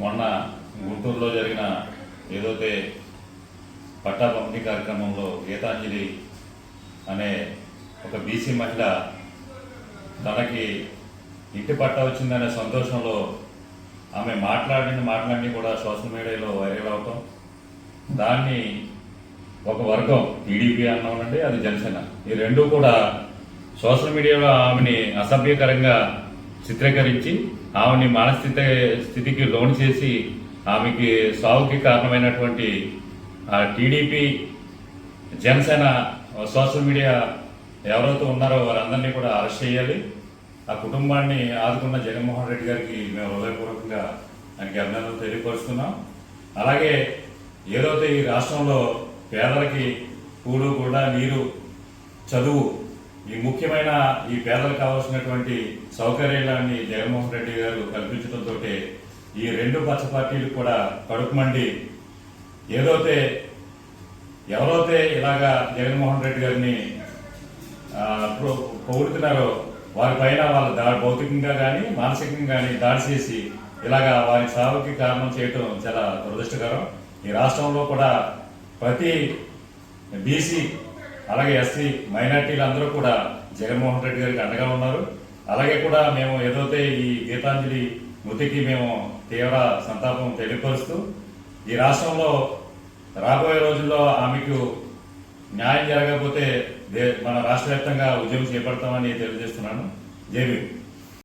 మొన్న గుంటూరులో జరిగిన ఏదైతే పట్టా పంపిణీ కార్యక్రమంలో గీతాంజలి అనే ఒక బీసీ మహిళ తనకి ఇంటి పట్టా వచ్చిందనే సంతోషంలో ఆమె మాట్లాడిన మాటలన్నీ కూడా సోషల్ మీడియాలో వైరల్ అవటం దాన్ని ఒక వర్గం టీడీపీ అన్నామండి అది జనసేన. ఈ రెండు కూడా సోషల్ మీడియాలో ఆమెని అసభ్యకరంగా చిత్రీకరించి ఆమెని మానస్థిత స్థితికి లోన్ చేసి ఆమెకి సావుకి కారణమైనటువంటి ఆ టీడీపీ జనసేన సోషల్ మీడియా ఎవరైతే ఉన్నారో వారందరినీ కూడా అరెస్ట్ చేయాలి. ఆ కుటుంబాన్ని ఆదుకున్న జగన్మోహన్ రెడ్డి గారికి మేము హృదయపూర్వకంగా ఆయనకి అభినందనలు తెలియపరుస్తున్నాం. అలాగే ఏదైతే ఈ రాష్ట్రంలో పేదలకి కూడు కూడా నీరు చదువు ఈ ముఖ్యమైన ఈ పేదలకు కావాల్సినటువంటి సౌకర్యాలన్నీ జగన్మోహన్ రెడ్డి గారు కల్పించడంతో ఈ రెండు పచ్చ పార్టీలు కూడా కడుపుమండి ఏదైతే ఎవరైతే ఇలాగా జగన్మోహన్ రెడ్డి గారిని పొగుడుతున్నారో వారిపైన వాళ్ళ దా భౌతికంగా కానీ మానసికంగా కానీ దాడి చేసి ఇలాగా వారి సావుకి కారణం చేయటం చాలా దురదృష్టకరం. ఈ రాష్ట్రంలో కూడా ప్రతి బీసీ అలాగే ఎస్సీ మైనార్టీలు అందరూ కూడా జగన్మోహన్ రెడ్డి గారికి అండగా ఉన్నారు. అలాగే కూడా మేము ఏదైతే ఈ గీతాంజలి మృతికి మేము తీవ్ర సంతాపం తెలియపరుస్తూ ఈ రాష్ట్రంలో రాబోయే రోజుల్లో ఆమెకు న్యాయం జరగకపోతే దే- మన రాష్ట్ర వ్యాప్తంగా ఉద్యమం చేపడతామని తెలియజేస్తున్నాను. జేబీ